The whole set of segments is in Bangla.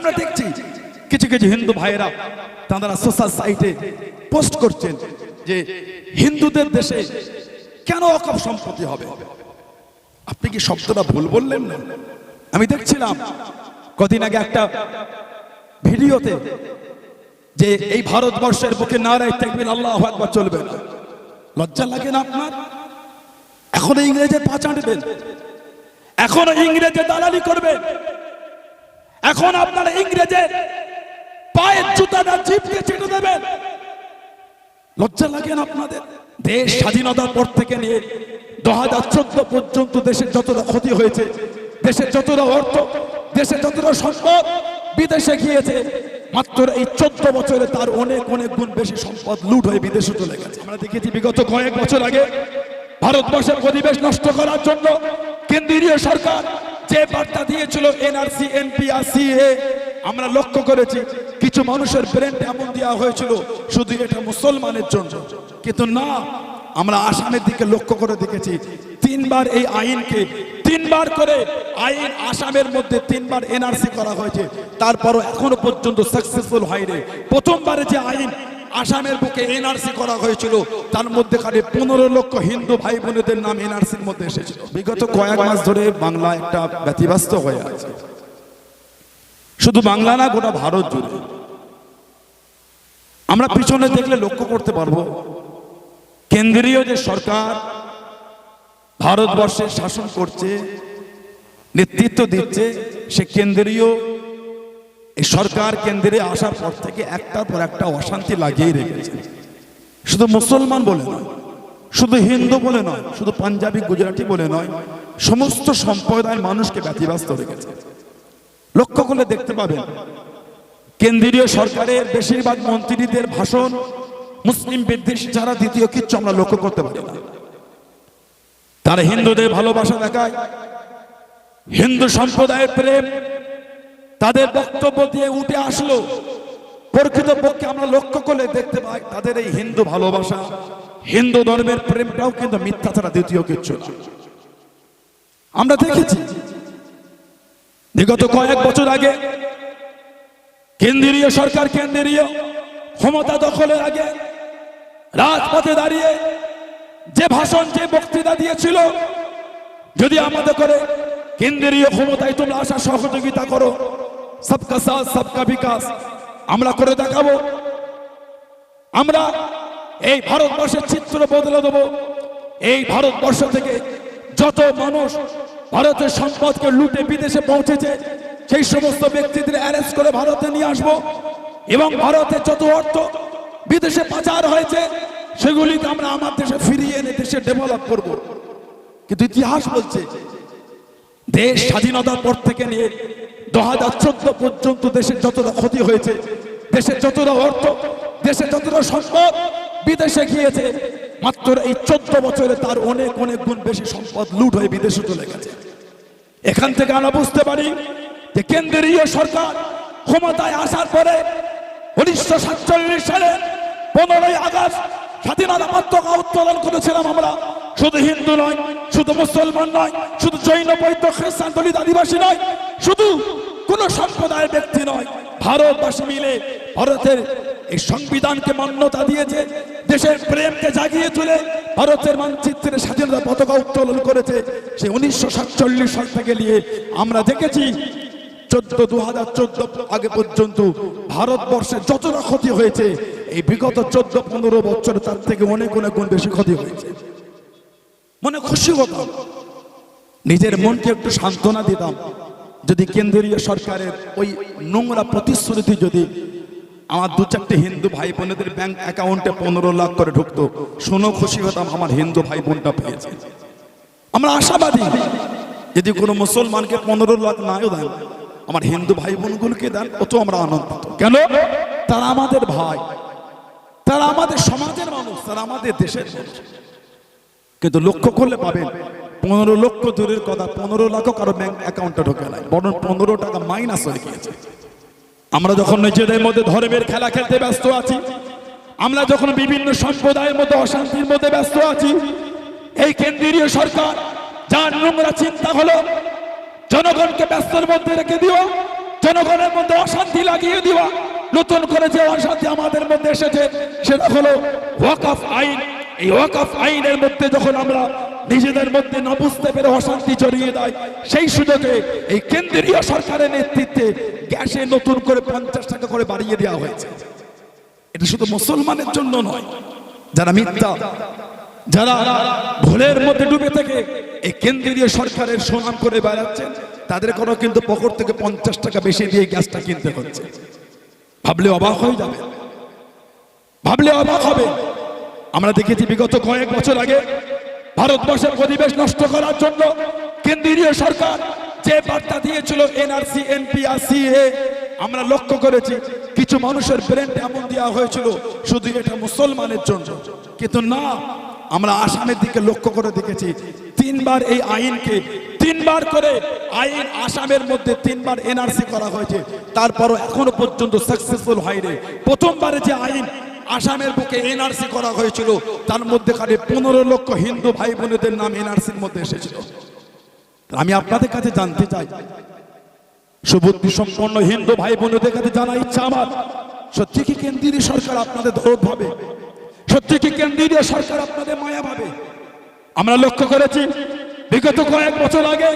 আমরা দেখছি কিছু কিছু হিন্দু ভাইয়েরা তাঁরা সোশ্যাল সাইটে পোস্ট করছেন যে হিন্দুদের দেশে কেন অকপ সম্পত্তি হবে? আপনি কি শব্দটা ভুল বললেন? না আমি দেখছিলাম কদিন আগে একটা ভিডিওতে যে এই ভারতবর্ষের বুকে নারায় থাকবেন আল্লাহ একবার চলবে। না লজ্জা লাগে না আপনার? এখনও ইংরেজের পা চাটবেন এখনও ইংরেজের দালালি করবেন এখন আপনারা ইংরেজের পায়ের জুতাটা জিপকে চেটে দেবেন। লজ্জা লাগে না আপনাদের? দেশ স্বাধীনতার পর থেকে নিয়ে দু হাজার চোদ্দ পর্যন্ত দেশের যতটা ক্ষতি হয়েছে, দেশের যতটা অর্থ, দেশের যতটা সম্পদ বিদেশে গিয়েছে, মাত্র এই চোদ্দ বছরে তার অনেক অনেক গুণ বেশি সম্পদ লুট হয়ে বিদেশে চলে গেছে। আমরা দেখেছি বিগত কয়েক বছর আগে ভারতবর্ষের পরিবেশ নষ্ট করার জন্য কেন্দ্রীয় সরকার যে বার্তা দিয়েছিল এনআরসি এনপিআর সিএ আমরা লক্ষ্য করেছি, কিছু মানুষের ব্রেন এমন দেওয়া হয়েছিল, শুধু এটা মুসলমানের জন্য। কিন্তু না, আমরা আসামের দিকে লক্ষ্য করে দেখেছি, তিনবার এই আইনকে, তিনবার করে আইন আসামের মধ্যে তিনবার এনআরসি করা হয়েছে, তারপরও এখনও পর্যন্ত সাকসেসফুল হয়নি। প্রথমবারে যে আইন আসামের বুকে এনআরসি করা হয়েছিল। তার মধ্যে খালি পনেরো লক্ষ হিন্দু ভাই বোনেদের নাম এনআরসির মধ্যে এসেছিল। বিগত কয়েক মাস ধরে বাংলা একটা ব্যতিব্যস্ত হয়ে আছে। শুধু বাংলা না, গোটা ভারত জুড়ে। আমরা পিছনে দেখলে লক্ষ্য করতে পারব, কেন্দ্রীয় যে সরকার ভারতবর্ষে শাসন করছে, নেতৃত্ব দিচ্ছে, সে কেন্দ্রীয় এই সরকার কেন্দ্রে আসার পর থেকে একটার পর একটা অশান্তি লাগিয়ে রেখেছে। শুধু মুসলমান বলে নয়, শুধু হিন্দু বলে নয়, শুধু পাঞ্জাবি, গুজরাটি বলে নয়, সমস্ত সম্প্রদায়ের মানুষকে ব্যতিব্যস্ত রেখেছে। লক্ষ্য করলে দেখতে পাবেন, কেন্দ্রীয় সরকারের বেশিরভাগ মন্ত্রীদের ভাষণ মুসলিম বিদ্বেষী ছাড়া দ্বিতীয় কিচ্ছু আমরা লক্ষ্য করতে পারি না। তারা হিন্দুদের ভালোবাসা দেখায়, হিন্দু সম্প্রদায়ের প্রেম তাদের বক্তব্য দিয়ে উঠে আসলো। প্রকৃত পক্ষে আমরা লক্ষ্য করলে দেখতে পাই তাদের এই হিন্দু ভালোবাসা, হিন্দু ধর্মের প্রেমটাও কিন্তু মিথ্যা ছাড়া দ্বিতীয় কিচ্ছু না। আমরা দেখেছি, বিগত কয়েক বছর আগে কেন্দ্রীয় সরকার কেন্দ্রীয় ক্ষমতা দখলের আগে রাজপথে দাঁড়িয়ে যে ভাষণ, যে বক্তৃতা দিয়েছিল, যদি আমাদের করে কেন্দ্রীয় ক্ষমতায় তোমরা আসার সহযোগিতা করো সবকা সাথ সবকা বিকাশ আমরা করে দেখাবো। আমরা এই ভারতবর্ষের চিত্র বদলে দেব। এই ভারতবর্ষ থেকে যত মানুষ ভারতের সম্পদকে লুটে বিদেশে পৌঁছেছে, সেই সমস্ত ব্যক্তিদের অ্যারেস্ট করে ভারতে নিয়ে আসব। এবং ভারতের যত অর্থ বিদেশে পাচার হয়েছে, সেগুলিকে আমরা আমার দেশে ফিরিয়ে এনে দেশে ডেভেলপ করব। কিন্তু ইতিহাস বলছে, দেশ স্বাধীনতার পর থেকে নিয়ে দু চোদ্দ পর্যন্ত দেশের যতটা ক্ষতি হয়েছে, দেশের যতটা অর্থ, দেশের যতটা সম্পদ বিদেশে গিয়েছে, মাত্র এই চোদ্দ বছরে তার অনেক অনেক গুণ বেশি সম্পদ লুট হয়ে বিদেশে চলে গেছে। এখান থেকে আমরা বুঝতে পারি যে কেন্দ্রীয় সরকার ক্ষমতায় আসার পরে উনিশশো সাতচল্লিশ সালে পনেরোই আগস্ট স্বাধীনতা পতাকা উত্তোলন করেছিলাম আমরা। শুধু হিন্দু নয়, শুধু মুসলমান নয়, শুধু জৈন বৈদ্য খ্রিস্টান, দলিত, আদিবাসী নয়, শুধু কোন সম্প্রদায়ের ব্যক্তি নয় ভারতবাসী মিলে ভারতের এই সংবিধানকে মান্যতা দিয়েছে, দেশের প্রেমকে জাগিয়ে তুলে ভারতের মানচিত্রে স্বাধীনতা পতাকা উত্তোলন করেছে, সে উনিশশো সাতচল্লিশ সাল থেকে নিয়ে আমরা দেখেছি। চোদ্দ দু হাজার আগে পর্যন্ত ভারতবর্ষে যতটা ক্ষতি হয়েছে, এই বিগত চোদ্দ, পনেরো বছর তার থেকে অনেক অনেক গুণ বেশি ক্ষতি হয়েছে। মনে খুশি হতাম, নিজের মনকে একটু সান্ত্বনা দিতাম। যদি কেন্দ্রীয় সরকারের ওই নোংরা প্রতিশ্রুতি যদি আমার দু চারটে হিন্দু ভাই বোনেদের ব্যাংক অ্যাকাউন্টে পনেরো লাখ করে ঢুকতো, শুনো খুশি হতাম আমার হিন্দু ভাই বোনটা পেয়েছে। আমরা আশাবাদী যদি কোনো মুসলমানকে পনেরো লাখ নাও দেন, আমার হিন্দু ভাই বোনগুলোকে দেন অত আমরা আনন্দিত। কেন? তারা আমাদের ভাই, তারা আমাদের সমাজের মানুষ, তারা আমাদের দেশের মানুষ। কিন্তু লক্ষ্য করলে পাবেন পনেরো লক্ষ দূরের কথা, পনেরো লাখ কারও ব্যাংক অ্যাকাউন্টে ঢোকে নাই। বরং পনেরো টাকা মাইনাস হয়ে গিয়েছে। আমরা যখন নিজেদের মধ্যে ধর্মের খেলা খেলতে ব্যস্ত আছি, আমরা যখন বিভিন্ন সম্প্রদায়ের মধ্যে অশান্তির মধ্যে ব্যস্ত আছি, এই কেন্দ্রীয় সরকার যার নোংরা চিন্তা হলো, জনগণকে ব্যস্তের মধ্যে রেখে দিও, জনগণের মধ্যে অশান্তি লাগিয়ে দেওয়া নতুন করে যে অশান্তি আমাদের মধ্যে এসেছে, সেটা হলো ওয়াকফ আইন। এই ওয়াকফ আইনের মধ্যে যখন আমরা নিজেদের মধ্যে না বুঝতে পেরে অশান্তি জড়িয়ে দেয়। সেই সুযোগে এই কেন্দ্রীয় সরকারের নেতৃত্বে গ্যাসে নতুন করে পঞ্চাশ টাকা করে বাড়িয়ে দেওয়া হয়েছে। এটা শুধু মুসলমানের জন্য নয়, যারা মিথ্যা, যারা ভুলের মধ্যে ডুবে থেকে এই কেন্দ্রীয় সরকারের সুনাম করে বেড়াচ্ছেন তাদের কোনো কিন্তু পকর থেকে পঞ্চাশ টাকা বেশি দিয়ে গ্যাসটা কিনতে হচ্ছে। ভাবলে অবাক হয়ে যাবে। ভাবলে অবাক হবে। আমরা দেখেছি বিগত কয়েক বছর আগে ভারতবর্ষের পরিবেশ নষ্ট করার জন্য কেন্দ্রীয় সরকার যে বার্তা দিয়েছিল এনআরসি এনপিআর সিএ আমরা লক্ষ্য করেছি, কিছু মানুষের ব্রেন এমন দেওয়া হয়েছিল, শুধু এটা মুসলমানের জন্য। কিন্তু না, আমরা আসামের দিকে লক্ষ্য করে দেখেছি, তিনবার এই আইনকে, তিনবার করে আইন আসামের মধ্যে তিনবার এনআরসি করা হয়েছে। তারপরও এখনও পর্যন্ত সাকসেসফুল হয়নি। প্রথমবারে যে আইন আসামের বুকে এনআরসি করা হয়েছিল। তার মধ্যে খালি পনেরো লক্ষ হিন্দু ভাই বোনেদের নাম এনআরসির মধ্যে এসেছিল। আমি আপনাদের কাছে জানতে চাই সুবুদ্ধি সম্পন্ন হিন্দু ভাই বোনদের কাছে জানা ইচ্ছা আমার। সত্যি কি কেন্দ্রীয় সরকার আপনাদের দরদ ভাবে? সত্যি কি কেন্দ্রীয় সরকার আপনাদের মায়া ভাবে? আমরা লক্ষ্য করেছি, বিগত কয়েক বছর আগে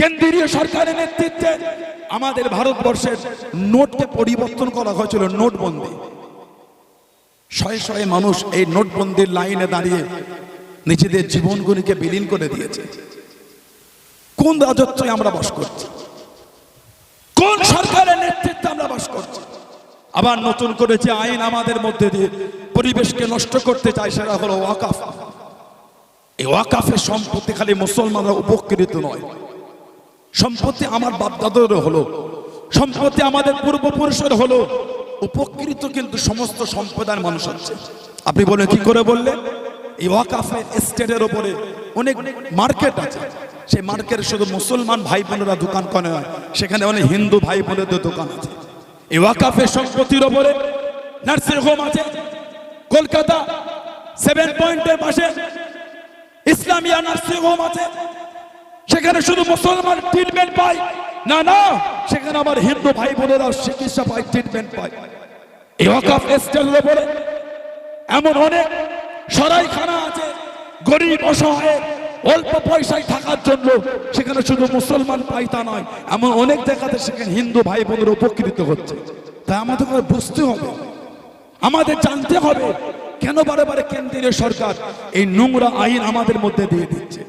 কেন্দ্রীয় সরকারের নেতৃত্বে আমাদের ভারতবর্ষের নোটকে পরিবর্তন করা হয়েছিল, নোটবন্দি। শয়ে শয়ে মানুষ এই নোটবন্দির লাইনে দাঁড়িয়ে নিজেদের জীবনগুলিকে বিলীন করে দিয়েছে। কোন রাজত্বে আমরা বাস করছি? কোন সরকারের নেতৃত্বে আমরা বাস করছি? আবার নতুন করে যে আইন আমাদের মধ্যে দিয়ে পরিবেশকে নষ্ট করতে চায় সেটা হলো ওয়াকাফ। এই ওয়াকাফের সম্পত্তি খালি মুসলমানরা উপকৃত নয়। সম্পত্তি আমার বাপদাদের হলো। সম্পত্তি আমাদের পূর্বপুরুষের হলো। উপকৃত কিন্তু সমস্ত সম্প্রদায়ের মানুষ হচ্ছে। আপনি বলেন কি করে বললে? এই ওয়াকাফের এস্টেটের ওপরে অনেক মার্কেট আছে। সেই মার্কেটে শুধু মুসলমান ভাই বোনেরা দোকান করে হয় সেখানে অনেক হিন্দু ভাই বোনেদের দোকান আছে। এই ওয়াকাফের সম্পত্তির ওপরে নার্সিং হোম আছে, কলকাতা সেভেন পয়েন্টের পাশে ইসলামিয়া নার্সিং হোম আছে। সেখানে শুধু মুসলমান ট্রিটমেন্ট পায়। না না, সেখানে আমার হিন্দু ভাই বোনেরা চিকিৎসা পায় ট্রিটমেন্ট পায়। এই ওয়াকাফ এস্টেটের উপরে এমন অনেক সরাইখানা আছে, গরিব, অসহায়, অল্প পয়সায় থাকার জন্য সেখানে শুধু মুসলমান পাই তা নয়, এমন অনেক জায়গাতে সেখানে হিন্দু ভাই বোনের উপকৃত হচ্ছে। তাই আমাদের বুঝতে হবে, আমাদের জানতে হবে কেন বারে বারে কেন্দ্রীয় সরকার এই নোংরা আইন আমাদের মধ্যে দিয়ে দিচ্ছে।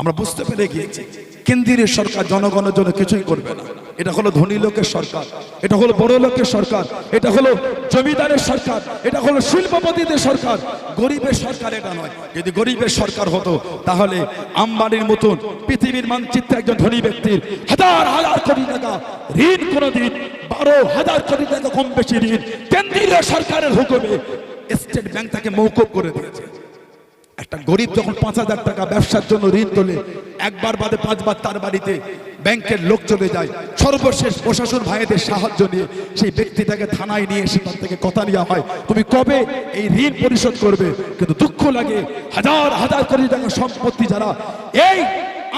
আমরা বুঝতে পেরে গিয়েছি। কেন্দ্রীয় সরকার, জনগণের জন্য কিছুই করবে না। এটা হলো ধনী লোকের সরকার, এটা হলো বড় লোকের সরকার, এটা হলো জমিদারের সরকার, এটা হলো শিল্পপতিদের সরকার। গরিবের সরকার এটা নয়। যদি গরিবের সরকার হতো, তাহলে আম্বানির মতন পৃথিবীর মানচিত্রে একজন ধনী ব্যক্তির হাজার হাজার কোটি টাকা ঋণ কোনোদিন, বারো হাজার কোটি টাকা কম বেশি ঋণ কেন্দ্রীয় সরকারের হুকুমে স্টেট ব্যাংক তাকে মৌকুব করে দিয়েছে। একটা গরিব যখন পাঁচ হাজার টাকা ব্যবসার জন্য ঋণ তোলে, একবার বাদে পাঁচবার তার বাড়িতে ব্যাংকের লোক চলে যায়। সর্বশেষ প্রশাসন ভাইদের সাহায্য নিয়ে সেই ব্যক্তিটাকে থানায় নিয়ে তার থেকে কথা নেওয়া হয়। তুমি কবে এই ঋণ পরিশোধ করবে? কিন্তু দুঃখ লাগে। হাজার হাজার কোটি টাকা সম্পত্তি যারা, এই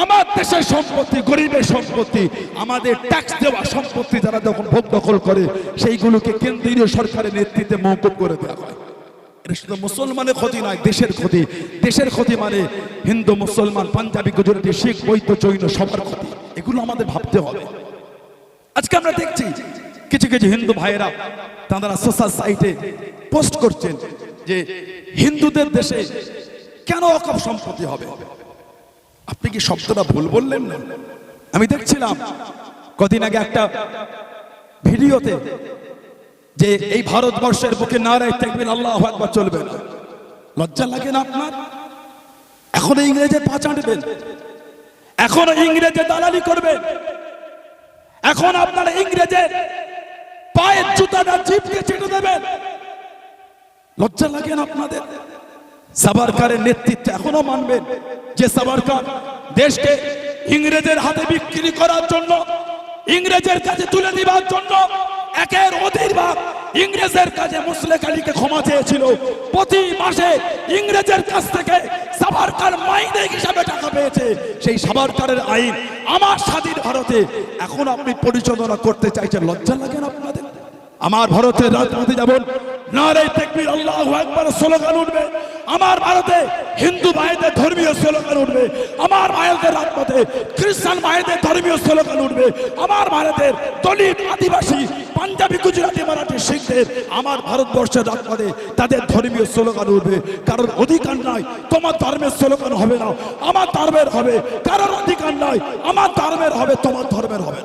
আমার দেশের সম্পত্তি, গরিবের সম্পত্তি, আমাদের ট্যাক্স দেওয়া সম্পত্তি যারা যখন ভোগ দখল করে, সেইগুলোকে কেন্দ্রীয় সরকারের নেতৃত্বে মৌকুব করে দেওয়া হয়। শুধু মুসলমানের ক্ষতি নয়, দেশের ক্ষতি। দেশের ক্ষতি মানে হিন্দু, মুসলমান, পাঞ্জাবি, গুজরাটি, শিখ বৈদ্য জৈন, সবার ক্ষতি। এগুলো আমাদের ভাবতে হবে। আজকে আমরা দেখছি কিছু কিছু হিন্দু ভাইয়েরা তাঁরা সোশ্যাল সাইটে পোস্ট করছেন যে হিন্দুদের দেশে কেন অকপ সম্পত্তি হবে? আপনি কি শব্দটা ভুল বললেন না? আমি দেখছিলাম কদিন আগে একটা ভিডিওতে যে এই ভারতবর্ষের বুকে নারায় দেখবেন আল্লাহ একবার চলবে না। লজ্জা লাগে না আপনার? এখনও ইংরেজের পা চাঁটবেন। এখনও ইংরেজের দালালি করবেন। এখন আপনারা ইংরেজের পায়ের জুতাটা জিপকে চেটে দেবেন। লজ্জা লাগে না আপনাদের? সাবারকারের নেতৃত্বে এখনও মানবেন যে সাবারকার দেশকে ইংরেজের হাতে বিক্রি করার জন্য, ইংরেজের কাছে তুলে দিবার জন্য একের অধীর ভাগ ইংরেজের কাছে মুসলেক আলীকে ক্ষমা চেয়েছিল। প্রতি মাসে ইংরেজের কাছ থেকে সাবারকার মাইনে হিসাবে টাকা পেয়েছে। সেই সাবারকারের আইন আমার স্বাধীন ভারতে এখন আপনি পরিচালনা করতে চাইছেন। লজ্জা লাগে না আপনাদের? আমার ভারতের রাজপথে যেমন একবার স্লোগান উঠবে। আমার ভারতে হিন্দু ধর্মীয় উঠবে। আমার রাজপথে খ্রিস্টান ধর্মীয় উঠবে। আমার ভারতের দলিত আদিবাসী পাঞ্জাবি, গুজরাটি, মারাঠি শিখদের আমার ভারতবর্ষের রাজপথে তাদের ধর্মীয় স্লোগান উঠবে। কারণ অধিকার নাই, তোমার ধর্মের স্লোগান হবে না, আমার ধর্মের হবে। কারোর অধিকার নাই, আমার ধর্মের হবে, তোমার ধর্মের হবে।